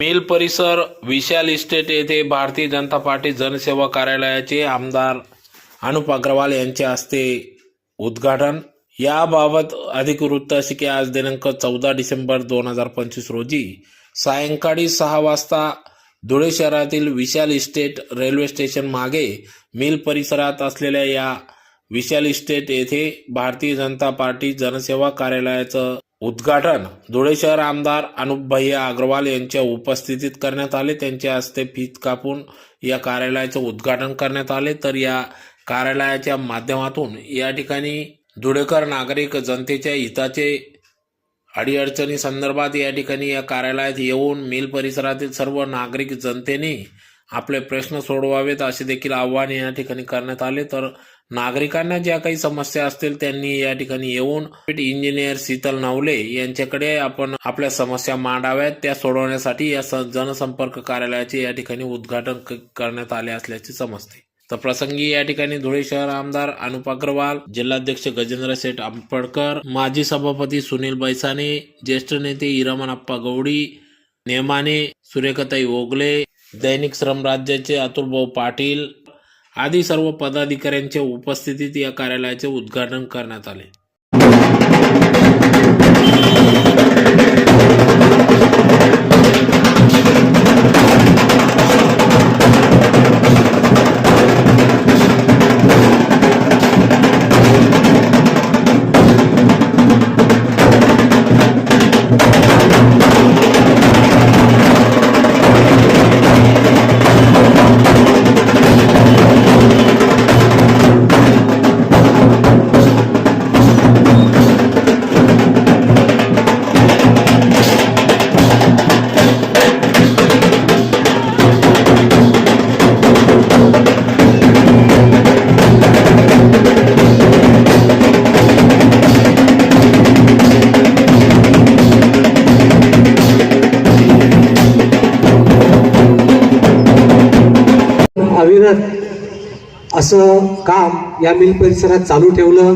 Mill परिसर विशाल estate येथे Bharatiya Janata party जनसेवा कार्यालयाचे आमदार अनुप अग्रवाल यांच्या हस्ते उद्घाटन. याबाबत अधिक वृत्त असे की आज दिनांक चौदा डिसेंबर दोन हजार पंचवीस रोजी सायंकाळी सहा वाजता धुळे शहरातील विशाल इस्टेट रेल्वे स्टेशन मागे मिल परिसरात असलेल्या या विशाल इस्टेट येथे भारतीय जनता पार्टी जनसेवा कार्यालयाचं उद्घाटन. धुळे शहर आमदार अनुप भैया अग्रवाल यांच्या उपस्थितीत करण्यात आले. त्यांच्या हस्ते फीत कापून या कार्यालयाचं उद्घाटन करण्यात आले. तर या कार्यालयाच्या माध्यमातून या ठिकाणी धुळेकर नागरिक जनतेच्या हिताचे अडीअडचणी संदर्भात या ठिकाणी या कार्यालयात येऊन मिल परिसरातील सर्व नागरिक जनतेने आपले प्रश्न सोडवावेत असे देखील आव्हान या ठिकाणी करण्यात आले. तर नागरिकांना ज्या काही समस्या असतील त्यांनी या ठिकाणी येऊन इंजिनियर शीतल नवले यांच्याकडे आपण आपल्या समस्या मांडाव्यात. त्या सोडवण्यासाठी या जनसंपर्क कार्यालयाचे या ठिकाणी उद्घाटन करण्यात आले असल्याचे समजते. तर प्रसंगी या ठिकाणी धुळे शहर आमदार अनुप अग्रवाल जिल्हाध्यक्ष गजेंद्र शेठ आंबडकर माजी सभापती सुनील बैसाने ज्येष्ठ नेते हिरामनप्पा गौडी नेमाने सूर्यकताई ओगले दैनिक श्रम राज्याचे अतुलभाऊ पाटील आदी सर्व पदाधिकाऱ्यांच्या उपस्थितीत या कार्यालयाचे उद्घाटन करण्यात आले. अविरत असं काम या मिल परिसरात चालू ठेवलं.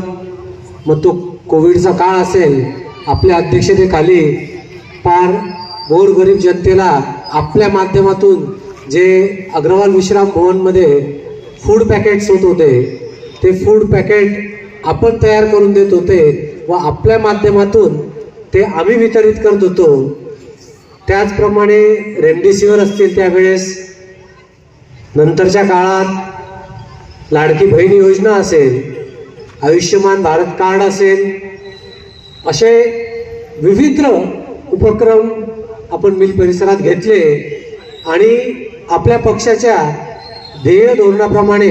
मग तो कोविडचा काळ असेल आपल्या अध्यक्षतेखाली पार गोरगरीब जनतेला आपल्या माध्यमातून जे अग्रवाल विश्राम भवनमध्ये फूड पॅकेट्स होत होते ते फूड पॅकेट आपण तयार करून देत होते व आपल्या माध्यमातून ते आम्ही वितरित करत होतो. त्याचप्रमाणे रेमडेसिवीर असतील त्यावेळेस नंतरच्या काळात लाडकी बहीण योजना असेल आयुष्यमान भारत कार्ड असेल असे विविध उपक्रम आपण मिल परिसरात घेतले आणि आपल्या पक्षाच्या ध्येय धोरणाप्रमाणे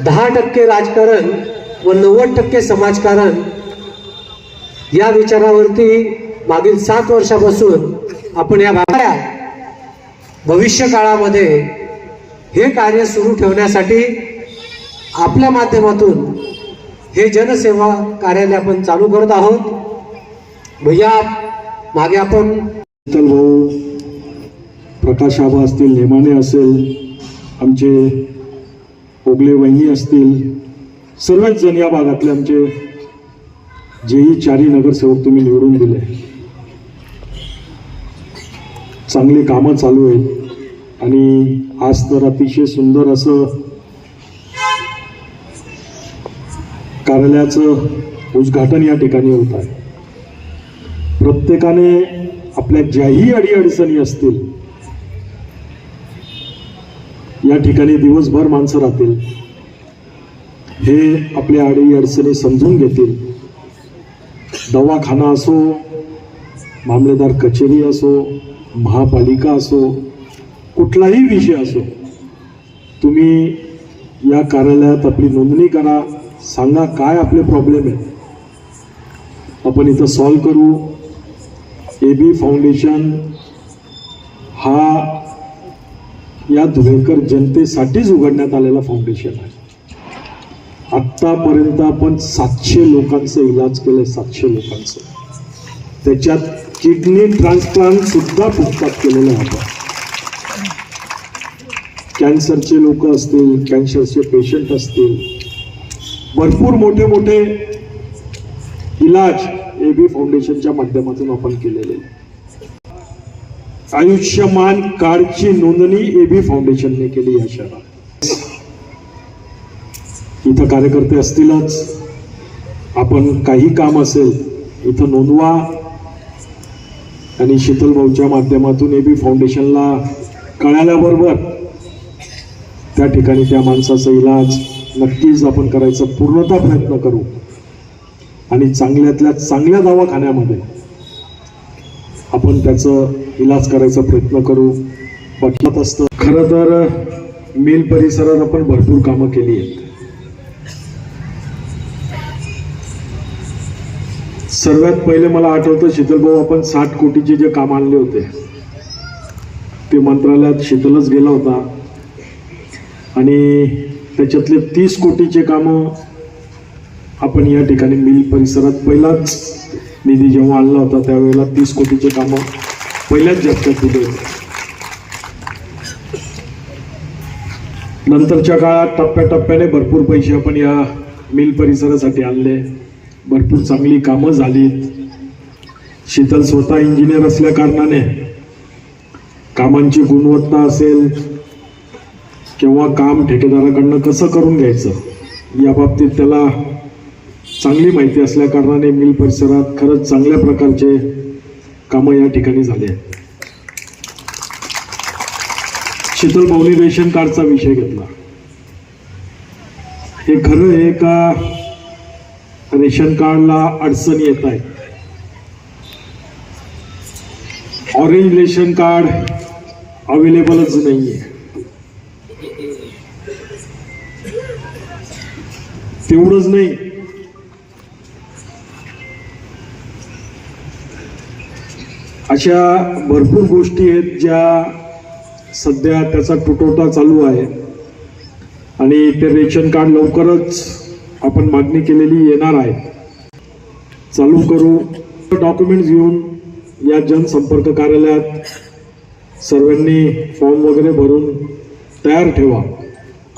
दहा टक्के राजकारण व नव्वद टक्के समाजकारण या विचारावरती मागील सात वर्षापासून आपण या भागात भविष्य काळामध्ये हे कार्य सुरू ठेवण्यासाठी आपल्या माध्यमातून हे जनसेवा कार्यालय आपण चालू करत आहोत. भैया मागे आपण शीतल भाऊ प्रकाश आबा असतील नेमाने असेल आमचे ओगले वहिनी असतील सर्वच जण या भागातले आमचे जेही चारही नगरसेवक तुम्ही निवडून दिले. चांगली कामं चालू आहेत. आणि आज तर अतिशय सुंदर असं कार्यालयाचं उद्घाटन या ठिकाणी होत आहे. प्रत्येकाने आपल्या ज्याही अडीअडचणी असतील या ठिकाणी दिवसभर माणसं राहतील. हे आपल्या अडीअडचणी समजून घेतील. दवाखाना असो मामलेदार कचेरी असो महापालिका असो कुठलाही विषय असो तुम्ही या कार्यालयात आपली नोंदणी करा सांगा काय आपले प्रॉब्लेम आहेत आपण इथं सॉल्व करू. ए बी फाउंडेशन हा या धुळेकर जनतेसाठीच उघडण्यात आलेला फाउंडेशन आहे. आत्तापर्यंत आपण सातशे लोकांचं इलाज केलं सातशे लोकांचं. त्याच्यात किडनी ट्रान्सप्लांट सुद्धा फुकटात केलेला होता. कॅन्सरचे लोक असतील कॅन्सरचे पेशंट असतील भरपूर मोठे मोठे इलाज ए बी फाउंडेशनच्या माध्यमातून आपण केलेले. आयुष्यमान कार्डची नोंदणी ए बी फाउंडेशनने केली या शहरात. इथं कार्यकर्ते असतीलच. आपण काही काम असेल इथं नोंदवा. आणि शीतल भाऊच्या माध्यमातून एबी फाउंडेशनला कळाल्याबरोबर त्या ठिकाणी त्या माणसाचा इलाज नक्कीच आपण करायचा पूर्णतः प्रयत्न करू. आणि चांगल्यातल्या चांगल्या दवाखान्यामध्ये आपण त्याचं इलाज करायचा प्रयत्न करू. वाटत असतं खरं तर मेल परिसरात आपण भरपूर कामं केली आहेत. सर्वात पहिले मला आठवतं शीतलभाऊ आपण साठ कोटीचे जे काम आणले होते ते मंत्रालयात शीतलच गेला होता. आणि त्याच्यातले तीस कोटीचे कामं आपण या ठिकाणी मिल परिसरात पहिलाच निधी जेव्हा आणला होता त्यावेळेला तीस कोटीचे कामं पहिल्याच झटक्यात दिले होते नंतरच्या काळात टप्प्याटप्प्याने भरपूर पैसे आपण या मिल परिसरासाठी आणले. भरपूर चांगली कामं झालीत शीतल स्वतः इंजिनियर असल्या कारणाने कामांची गुणवत्ता असेल किंवा काम ठेकेदाराकडनं कसं करून घ्यायचं या बाबतीत त्याला चांगली माहिती असल्या कारणाने मिल परिसरात खरंच चांगल्या प्रकारचे कामं या ठिकाणी झाले आहेत. शीतल भाऊनी रेशन कार्डचा विषय घेतला. हे खरं आहे का? रेशन कार्डला अडचणी येत आहेत ऑरेंज रेशन कार्ड अवेलेबलच नाही आहे तेवढंच नाही. अशा भरपूर गोष्टी आहेत ज्या सध्या त्याचा तुटवडा चालू आहे. आणि ते रेशन कार्ड लवकरच आपण मागणी केलेली येणार आहे. चालू करू. डॉक्युमेंट्स घेऊन या जनसंपर्क कार्यालयात सर्वांनी फॉर्म वगैरे भरून तयार ठेवा.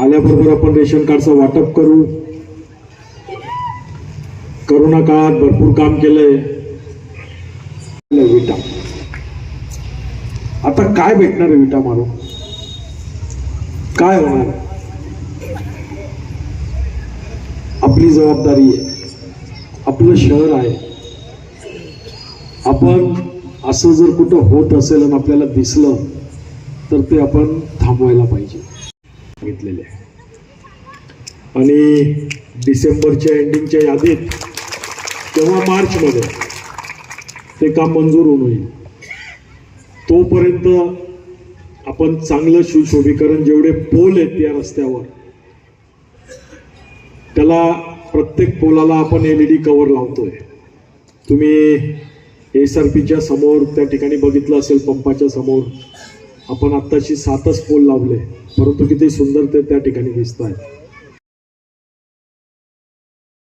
आल्याबरोबर आपण रेशन कार्डचं वाटप करू. करोना काळात भरपूर काम केलंय. विटा. आता काय भेटणार आहे विटा मारून? काय होणार? आपली जबाबदारी आहे. आपलं शहर आहे. आपण असं जर कुठं होत असेल आणि आपल्याला दिसलं तर ते आपण थांबवायला पाहिजे. सांगितलेले. आहे. आणि डिसेंबरच्या एंडिंगच्या यादीत किंवा मार्चमध्ये ते काम मंजूर होऊन होईल. तोपर्यंत आपण चांगलं सुशोभीकरण जेवढे पोल आहेत त्या रस्त्यावर त्याला प्रत्येक पोलाला आपण एल ई डी कवर लावतोय. तुम्ही एस आर पीच्या समोर त्या ठिकाणी बघितलं असेल पंपाच्या समोर. आपण आत्ताशी सातच पोल लावले परंतु किती सुंदर ते त्या ठिकाणी दिसत आहेत